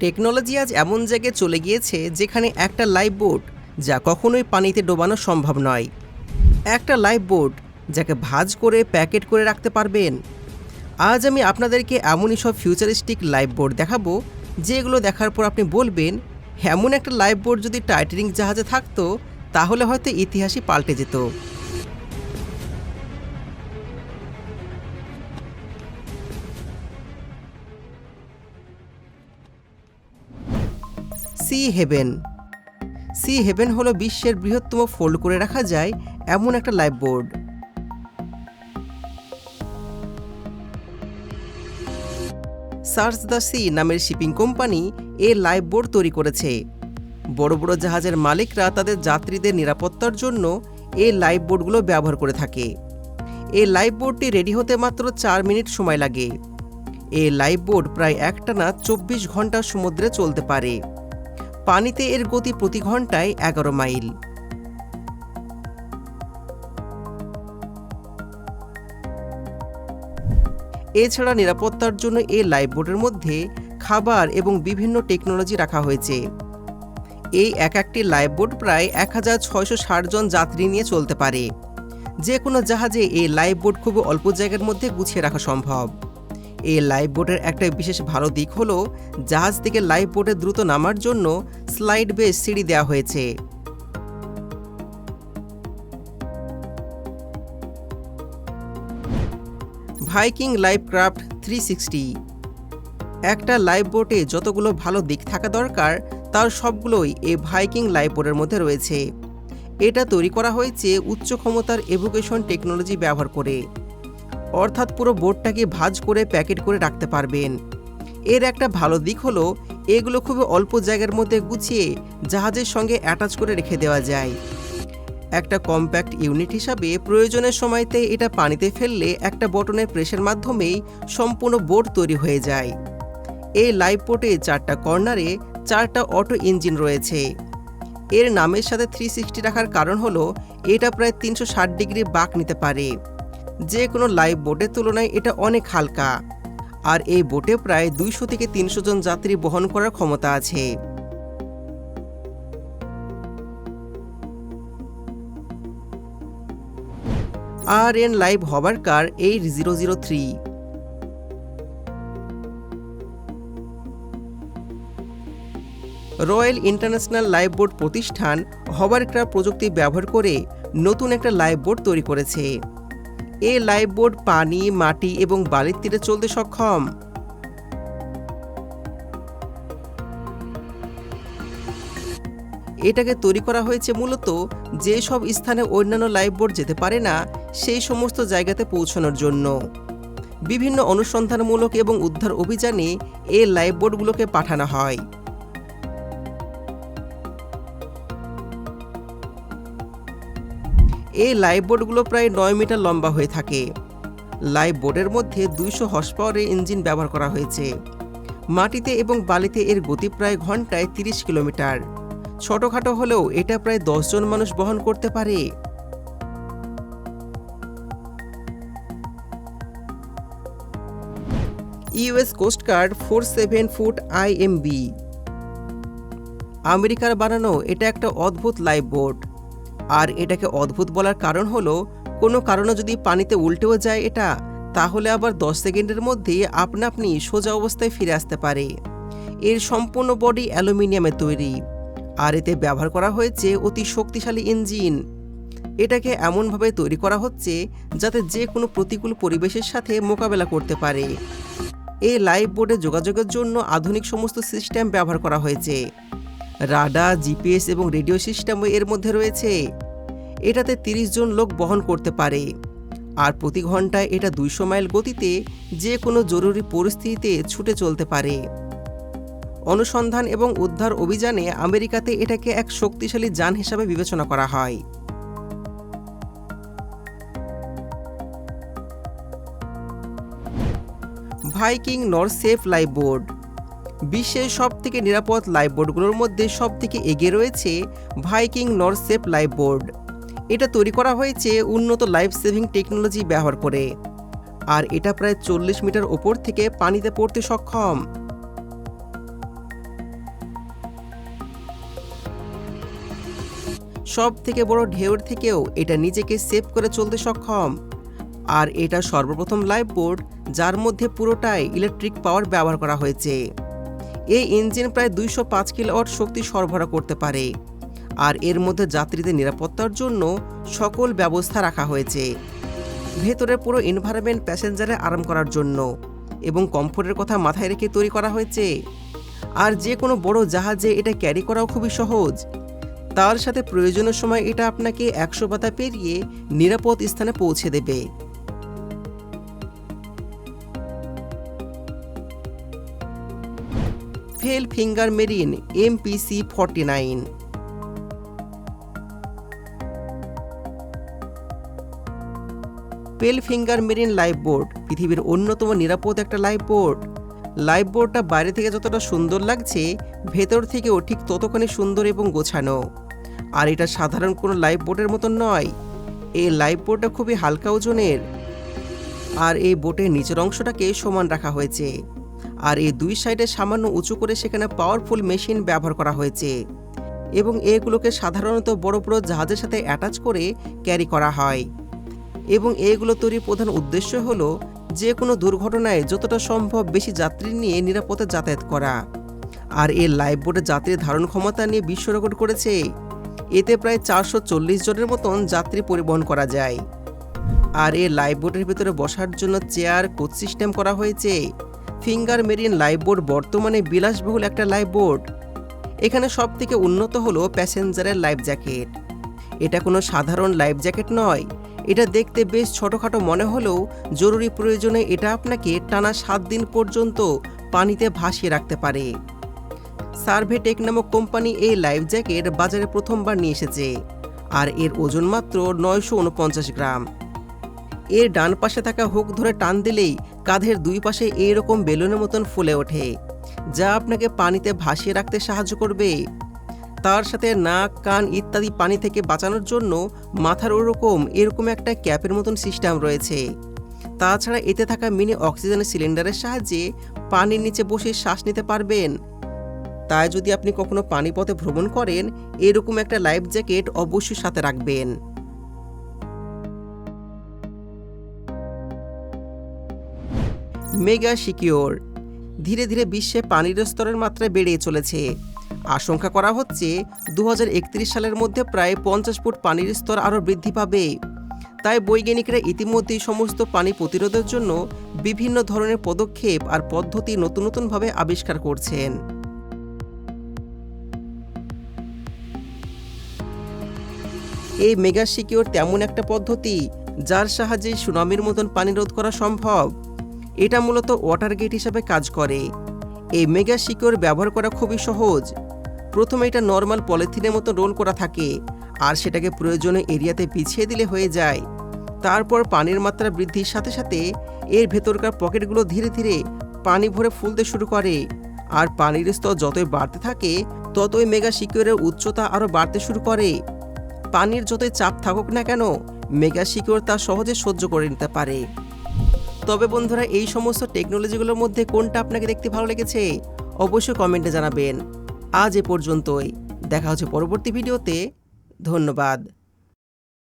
Technology আজ এমন জায়গায় চলে গিয়েছে যেখানে একটা লাইফ বোট যা কখনোই পানিতে ডোবানো সম্ভব নয়। একটা লাইফ বোট যাকে ভাঁজ করে, প্যাকেট করে রাখতে পারবেন। আজ আমি আপনাদেরকে এমনই সব ফিউচারিস্টিক লাইফ বোট দেখাবো, যেগুলো দেখার পর আপনি বলবেন, এমন একটা লাইফ বোট যদি টাইটানিক জাহাজে থাকতো, তাহলে হয়তো ইতিহাসই পাল্টে যেত। C haven. সি হেভেন হলো বিশ্বের বৃহত্তম ফোল্ড করে রাখা যায় এমন একটা lifeboat. Search the sea নামের শিপিং কোম্পানি এ লাইফ বোর্ড তৈরি করেছে। বড় বড় জাহাজের মালিকরা তাদের যাত্রীদের নিরাপত্তার জন্য এই লাইফ বোর্ডগুলো ব্যবহার করে থাকে। এই লাইফ বোর্ডটি রেডি হতে মাত্র চার মিনিট সময় লাগে। এই লাইফ বোর্ড প্রায় একটানা চব্বিশ ঘণ্টা সমুদ্রে চলতে পারে। পানিতে এর গতি প্রতি ঘন্টায় এগারো মাইল। এছাড়া নিরাপত্তার জন্য এই লাইফ বোটের মধ্যে খাবার এবং বিভিন্ন টেকনোলজি রাখা হয়েছে। এই এক একটি লাইফ বোট প্রায় এক হাজার ছয়শো ষাট জন যাত্রী নিয়ে চলতে পারে। যে কোনো জাহাজে এই লাইফ বোট খুব অল্প জায়গার মধ্যে গুছিয়ে রাখা সম্ভব। এই লাইফ বোটের একটা বিশেষ ভালো দিক হলো, জাহাজ থেকে লাইফ বোটে দ্রুত নামার জন্য স্লাইড বেস সিঁড়ি দেওয়া হয়েছে। Viking life craft three sixty একটা লাইফ বোটে যতগুলো ভালো দিক থাকা দরকার, তার সবগুলোই এই ভাইকিং লাইফ বোটের মধ্যে রয়েছে। এটা তৈরি করা হয়েছে উচ্চ ক্ষমতার এভুকেশন টেকনোলজি ব্যবহার করে। অর্থাৎ পুরো বোর্ডটাকে ভাজ করে প্যাকেট করে রাখতে পারবেন। এর একটা ভালো দিক হলো, এগুলো খুবই অল্প জায়গার মধ্যে গুছিয়ে জাহাজের সঙ্গে অ্যাটাচ করে রেখে দেওয়া যায়। একটা কম্প্যাক্ট ইউনিট হিসাবে প্রয়োজনের সময়তে এটা পানিতে ফেললে একটা বটনের প্রেসের মাধ্যমেই সম্পূর্ণ বোর্ড তৈরি হয়ে যায়। এই লাইফ বোটে চারটা কর্নারে চারটা অটো ইঞ্জিন রয়েছে। এর নামের সাথে থ্রি সিক্সটি রাখার কারণ হলো, এটা প্রায় তিনশো ষাট ডিগ্রি বাঁক নিতে পারে। যে কোনো লাইভ বোটের তুলনায় এটা অনেক হালকা। আর এই বোটে প্রায় দুইশো থেকে তিনশো জন যাত্রী বহন করার ক্ষমতা আছে। আর এন লাইভ হবার কার eight zero zero three royal international lifeboat প্রতিষ্ঠান হবারক্রাফট প্রযুক্তি ব্যবহার করে নতুন একটা লাইভ বোর্ড তৈরি করেছে। এই লাইভ বোট পানি, মাটি এবং বালির তীরে চলতে সক্ষম। এটাকে তৈরি করা হয়েছে মূলত যে সব স্থানে অন্যান্য লাইভ বোট যেতে পারে না, সেই সমস্ত জায়গাতে পৌঁছানোর জন্য। বিভিন্ন অনুসন্ধানমূলক এবং উদ্ধার অভিযানে এই লাইভ বোটগুলোকে পাঠানো হয়। এই লাইভ বোটগুলো প্রায় নয় মিটার লম্বা হয়ে থাকে। লাইভ বোটের মধ্যে দুইশো হর্স পাওয়ারের ইঞ্জিন ব্যবহার করা হয়েছে। মাটিতে এবং বালিতে এর গতি প্রায় ঘন্টায় তিরিশ কিলোমিটার। ছোটখাটো হলেও এটা প্রায় জন মানুষ বহন করতে পারে। US coastguard four seven foot IMB আমেরিকার বানানো এটা একটা অদ্ভুত লাইভ বোট আর এটাকে অদ্ভুত বলার কারণ হলো, কোনো কারণে যদি পানিতে উল্টেও যায় এটা, তাহলে আবার দশ সেকেন্ডের মধ্যেই আপনা আপনি সোজা অবস্থায় ফিরে আসতে পারে। এর সম্পূর্ণ বডি অ্যালুমিনিয়ামে তৈরি। আর এতে ব্যবহার করা হয়েছে অতি শক্তিশালী ইঞ্জিন। এটাকে এমনভাবে তৈরি করা হচ্ছে যাতে যে কোনো প্রতিকূল পরিবেশের সাথে মোকাবেলা করতে পারে। এই লাইভ বোর্ডে যোগাযোগের জন্য আধুনিক সমস্ত সিস্টেম ব্যবহার করা হয়েছে। রাডা, জিপিএস এবং রেডিও সিস্টেমও এর মধ্যে রয়েছে। এটাতে তিরিশ জন লোক বহন করতে পারে। আর প্রতি ঘন্টায় এটা দুইশো মাইল গতিতে যে কোনো জরুরি পরিস্থিতিতে ছুটে চলতে পারে। অনুসন্ধান এবং উদ্ধার অভিযানে আমেরিকাতে এটাকে এক শক্তিশালী যান হিসাবে বিবেচনা করা হয়। ভাইকিং নর সেফ লাইফ বোর্ড বিশ্বের সবথেকে নিরাপদ লাইফ বোর্ডগুলোর মধ্যে সবথেকে এগিয়ে রয়েছে ভাইকিং নর্সেপ লাইফ বোর্ড এটা তৈরি করা হয়েছে উন্নত লাইফ সেভিং টেকনোলজি ব্যবহার করে। আর এটা প্রায় চল্লিশ মিটার ওপর থেকে পানিতে পড়তে সক্ষম। সব থেকে বড় ঢেউর থেকেও এটা নিজেকে সেভ করে চলতে সক্ষম। আর এটা সর্বপ্রথম লাইফ বোর্ড যার মধ্যে পুরোটাই ইলেকট্রিক পাওয়ার ব্যবহার করা হয়েছে। এই ইঞ্জিন প্রায় দুইশো পাঁচ কিলোওয়াট শক্তি সরবরাহ করতে পারে। আর এর মধ্যে যাত্রীদের নিরাপত্তার জন্য সকল ব্যবস্থা রাখা হয়েছে। ভেতরে পুরো এনভায়রনমেন্ট প্যাসেঞ্জারে আরাম করার জন্য এবং কমফোর্টের কথা মাথায় রেখে তৈরি করা হয়েছে। আর যে কোনো বড় জাহাজে এটা ক্যারি করাও খুবই সহজ। তার সাথে প্রয়োজনের সময় এটা আপনাকে একশো পাতা পেরিয়ে নিরাপদ স্থানে পৌঁছে দেবে। Palfinger marine, MPC forty nine Palfinger marine lifeboat, পৃথিবীর অন্যতম নিরাপদ একটা লাইফ বোর্ড। লাইফ বোর্ডটা বাইরে থেকে যতটা সুন্দর লাগছে, ভেতর থেকেও ঠিক ততখানি সুন্দর এবং গোছানো। আর এটা সাধারণ কোনো লাইফ বোর্ডের মতন নয়। এই লাইফ বোর্ডটা খুবই হালকা ওজনের। আর এই বোটের নিচের অংশটাকে সমান রাখা হয়েছে। আর এই দুই সাইডে সামান্য উঁচু করে সেখানে পাওয়ারফুল মেশিন ব্যবহার করা হয়েছে। এবং এগুলোকে সাধারণত বড় বড় জাহাজের সাথে অ্যাটাচ করে ক্যারি করা হয়। এবং এগুলো তৈরির প্রধান উদ্দেশ্য হলো যে কোনো দুর্ঘটনায় যতটা সম্ভব বেশি যাত্রী নিয়ে নিরাপদে যাতায়াত করা। আর এই লাইফ বোর্ডে যাত্রীর ধারণ ক্ষমতা নিয়ে বিশ্ব রেকর্ড করেছে। এতে প্রায় চারশো চল্লিশ জনের মতন যাত্রী পরিবহন করা যায়। আর এই লাইফ বোটের ভিতরে বসার জন্য চেয়ার কোচ সিস্টেম করা হয়েছে। ফিঙ্গার মেরিন লাইফ বোর্ড বর্তমানে বিলাসবহুল একটা লাইফ বোর্ড। এখানে সব থেকে উন্নত হলো প্যাসেঞ্জারের লাইফ জ্যাকেট। এটা কোনো সাধারণ লাইফ জ্যাকেট নয়। এটা দেখতে বেশ ছোটোখাটো মনে হলেও জরুরি প্রয়োজনে এটা আপনাকে টানা সাত দিন পর্যন্ত পানিতে ভাসিয়ে রাখতে পারে। সার্ভেটেক নামক কোম্পানি এই লাইফ জ্যাকেট বাজারে প্রথমবার নিয়ে এসেছে। আর এর ওজন মাত্র নয়শো উনপঞ্চাশ গ্রাম। এর ডান পাশে থাকা হুক ধরে টান দিলেই কাঁধের দুই পাশে এইরকম বেলুনের মতন ফুলে ওঠে, যা আপনাকে পানিতে ভাসিয়ে রাখতে সাহায্য করবে। তার সাথে নাক, কান ইত্যাদি পানি থেকে বাঁচানোর জন্য মাথার ওরকম এরকম একটা ক্যাপের মতন সিস্টেম রয়েছে। তাছাড়া এতে থাকা মিনি অক্সিজেনের সিলিন্ডারের সাহায্যে পানির নিচে বসে শ্বাস নিতে পারবেন। তাই যদি আপনি কখনো পানিপথে ভ্রমণ করেন, এরকম একটা লাইফ জ্যাকেট অবশ্যই সাথে রাখবেন। মেগা সিকিওর ধীরে ধীরে বিশ্বে পানির স্তরের মাত্রা বেড়ে চলেছে। আশঙ্কা করা হচ্ছে দু হাজার একত্রিশ সালের মধ্যে প্রায় পঞ্চাশ ফুট পানির স্তর আরও বৃদ্ধি পাবে। তাই বৈজ্ঞানিকরা ইতিমধ্যেই সমস্ত পানি প্রতিরোধের জন্য বিভিন্ন ধরনের পদক্ষেপ আর পদ্ধতি নতুন নতুনভাবে আবিষ্কার করছেন। এই মেগা সিকিওর তেমন একটা পদ্ধতি, যার সাহায্যে সুনামির মতন পানি রোধ করা সম্ভব। এটা মূলত ওয়াটার গেট হিসাবে কাজ করে। এই মেগা সিকিওর ব্যবহার করা খুবই সহজ। প্রথমে এটা নর্মাল পলিথিনের মতো রোল করা থাকে, আর সেটাকে প্রয়োজনীয় এরিয়াতে পিছিয়ে দিলে হয়ে যায়। তারপর পানির মাত্রা বৃদ্ধির সাথে সাথে এর ভেতরকার পকেটগুলো ধীরে ধীরে পানি ভরে ফুলতে শুরু করে, আর পানির স্তর যতই বাড়তে থাকে, ততই মেগা সিকিউরের উচ্চতা আরও বাড়তে শুরু করে। পানির যতই চাপ থাকুক না কেন, মেগা সিকিউর তা সহজে সহ্য করে নিতে পারে। তবে বন্ধুরা, এই সমস্ত টেকনোলজিগুলোর মধ্যে কোনটা আপনাকে দেখতে ভালো লেগেছে? অবশ্যই কমেন্টে জানাবেন। আজ এ পর্যন্তই। দেখা হচ্ছে পরবর্তী ভিডিওতে। ধন্যবাদ।